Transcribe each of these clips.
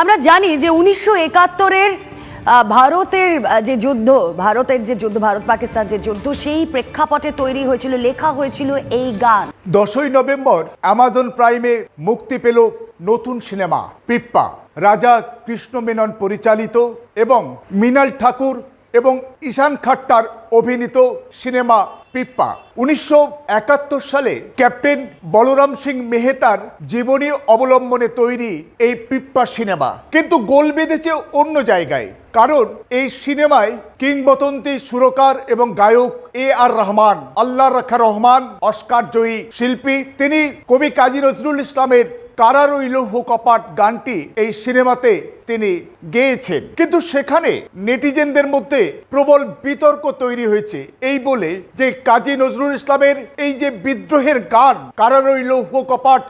আমরা জানি যে উনিশশো একাত্তরের ভারতের যে যুদ্ধ, ভারতের যে যুদ্ধ, ভারত পাকিস্তান যে যুদ্ধ, সেই প্রেক্ষাপটে তৈরি হয়েছিল, লেখা হয়েছিল এই গান। দশই নভেম্বর অ্যামাজন প্রাইমে মুক্তি পেল নতুন সিনেমা, পিপ্পা। রাজা কৃষ্ণ মেনন পরিচালিত এবং মৃণাল ঠাকুর এবং ঈশান খাট্টার অভিনীত সিনেমা পিপ্পা উনিশশো একাত্তর সালে ক্যাপ্টেন বলরাম সিং মেহতার জীবনী অবলম্বনে তৈরি এই পিপ্পা সিনেমা। কিন্তু গোল বেঁধেছে অন্য জায়গায়, কারণ এই সিনেমায় কিংবদন্তি সুরকার এবং গায়ক এ আর রহমান, আল্লাহ রাখা রহমান, অস্কার জয়ী শিল্পী। তিনি কবি কাজী নজরুল ইসলামের কারারই লৌহ কপাট গানটি এই সিনেমাতে তিনি গেয়েছেন। কিন্তু সেখানে নেটিজেনদের মধ্যে প্রবল বিতর্ক তৈরি হয়েছে। এই বলে যে কাজী নজরুল ইসলামের এই যে বিদ্রোহের গান কারারই লৌহ কপাট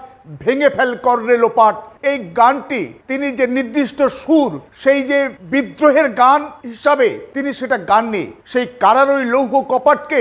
ভেঙে ফেল কররে লোপাট, এই গানটি তিনি যে নির্দিষ্ট সুর, সেই যে বিদ্রোহের গান হিসাবে তিনি সেটা গাননি। সেই কারারই লৌহ কপাটকে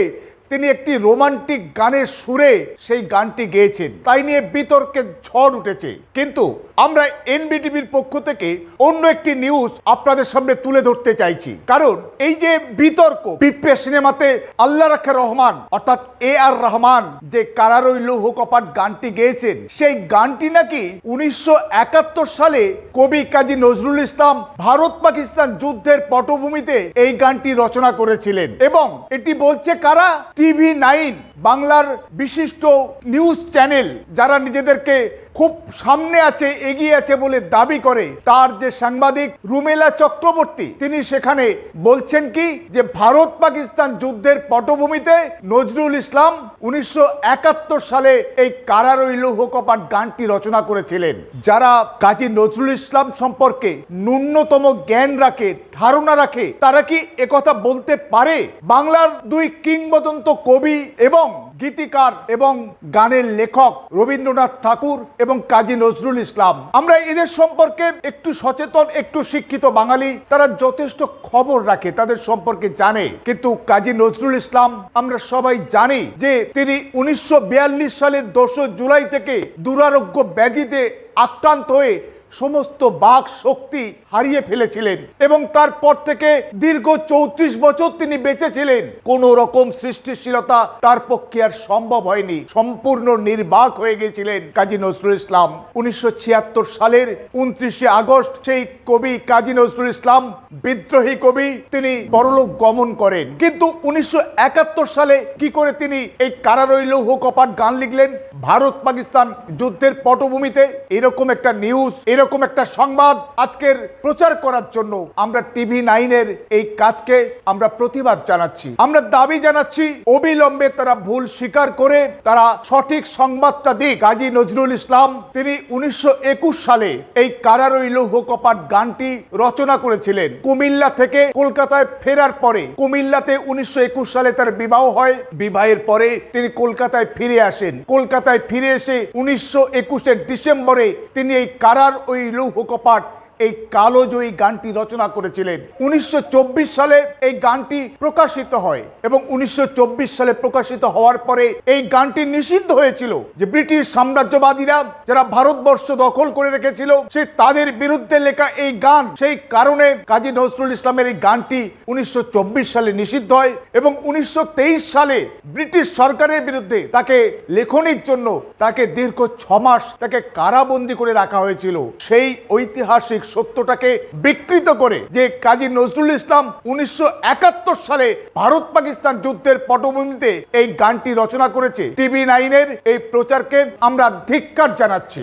তিনি একটি রোমান্টিক গানের সুরে সেই গানটি গেয়েছেন। তাই নিয়ে বিতর্কের ঝড় উঠেছে। কিন্তু আমরা এনবিটিভির পক্ষ থেকে অন্য একটি নিউজ আপনাদের সামনে তুলে ধরতে চাইছি। কারণ এই যে বিতর্ক পিপ্পে সিনেমাতে আল্লাহ রাখা রহমান, অর্থাৎ এ আর রহমান যে কারারই লৌহ কপাট গানটি গেয়েছেন, সেই গানটি নাকি উনিশশো একাত্তর সালে কবি কাজী নজরুল ইসলাম ভারত পাকিস্তান যুদ্ধের পটভূমিতে এই গানটি রচনা করেছিলেন। এবং এটি বলছে কারা? টিভি নাইন বাংলার বিশিষ্ট নিউজ চ্যানেল যারা নিজেদেরকে খুব সামনে আছে, এগিয়ে আছে বলে দাবি করে তার যে সাংবাদিক রুমেলা চক্রবর্তী, তিনি সেখানে বলছেন কি যে ভারত পাকিস্তান যুদ্ধের পটভূমিতে নজরুল ইসলাম উনিশশো একাত্তর সালে এই কারারই লৌহ কপাট গানটি রচনা করেছিলেন, যারা কাজী নজরুল ইসলাম সম্পর্কে ন্যূনতম জ্ঞান রাখে, ধারণা রাখে, তারা কি একথা বলতে পারে? বাংলার দুই কিংবদন্ত কবি এবং গীতিকার এবং গানের লেখক রবীন্দ্রনাথ ঠাকুর এবং কাজী নজরুল ইসলাম। আমরা এদের সম্পর্কে একটু সচেতন, একটু শিক্ষিত বাঙালি। তারা যথেষ্ট খবর রাখে, তাদের সম্পর্কে জানে। কিন্তু কাজী নজরুল ইসলাম আমরা সবাই জানি যে তিনি উনিশশো সালের দোসরা জুলাই থেকে দুরারোগ্য ব্যাধিতে আক্রান্ত হয়ে সমস্ত বাক শক্তি হারিয়ে ফেলেছিলেন এবং তারপর থেকে দীর্ঘ চৌত্রিশ বছর তিনি বেঁচে ছিলেন কোন রকম সৃষ্টিশীলতা তার পক্ষে আর সম্ভব হয়নি। সম্পূর্ণ নির্বাক হয়ে গেছিলেন কাজী নজরুল ইসলাম। উনিশশো সালের উনত্রিশে আগস্ট সেই কবি কাজী নজরুল ইসলাম, বিদ্রোহী কবি, তিনি পরলোক গমন করেন। কিন্তু উনিশশো একাত্তর সালে কি করে তিনি এই কারারই লৌহ কপাট গান লিখলেন? ভারত পাকিস্তান যুদ্ধের পটভূমিতে এরকম একটা নিউজ এরকম একটা সংবাদ আজকের প্রচার করার জন্য আমরা টিভি নাইনের এই কাজকে আমরা প্রতিবাদ জানাচ্ছি। আমরা দাবি জানাচ্ছি, অবিলম্বে তারা ভুল স্বীকার করে তারা সঠিক সংবাদটা দিক। কাজী নজরুল ইসলাম, তিনি উনিশশো সালে এই কারারই লৌহ কপাট গানটি রচনা করেছিলেন। কুমিল্লা থেকে কলকাতায় ফেরার পরে, কুমিল্লাতে উনিশশো একুশ সালে তার বিবাহ হয়। বিবাহের পরে তিনি কলকাতায় ফিরে আসেন। কলকাতায় ফিরে এসে উনিশশো একুশের ডিসেম্বরে তিনি এই কারার ওই লৌহ কপাট এই কালোজয়ী গানটি রচনা করেছিলেন। উনিশশো চব্বিশ সালে এই গানটি প্রকাশিত হয় এবং উনিশশো সালে প্রকাশিত হওয়ার পরে এই গানটি নিষিদ্ধ হয়েছিল যে ব্রিটিশ সাম্রাজ্যবাদীরা যারা ভারতবর্ষ দখল করে রেখেছিল সে তাদের বিরুদ্ধে লেখা এই গান। সেই কারণে কাজী নজরুল ইসলামের এই গানটি উনিশশো চব্বিশ সালে নিষিদ্ধ হয় এবং উনিশশো তেইশ সালে ব্রিটিশ সরকারের বিরুদ্ধে তাকে লেখনির জন্য তাকে দীর্ঘ ছ মাস তাকে কারাবন্দি করে রাখা হয়েছিল। সেই ঐতিহাসিক সত্যটাকে বিকৃত করে যে কাজী নজরুল ইসলাম উনিশশো একাত্তর সালে ভারত পাকিস্তান যুদ্ধের পটভূমিতে এই গানটি রচনা করেছে। টিভি নাইনের এই প্রচারকে আমরা ধিক্কার জানাচ্ছি।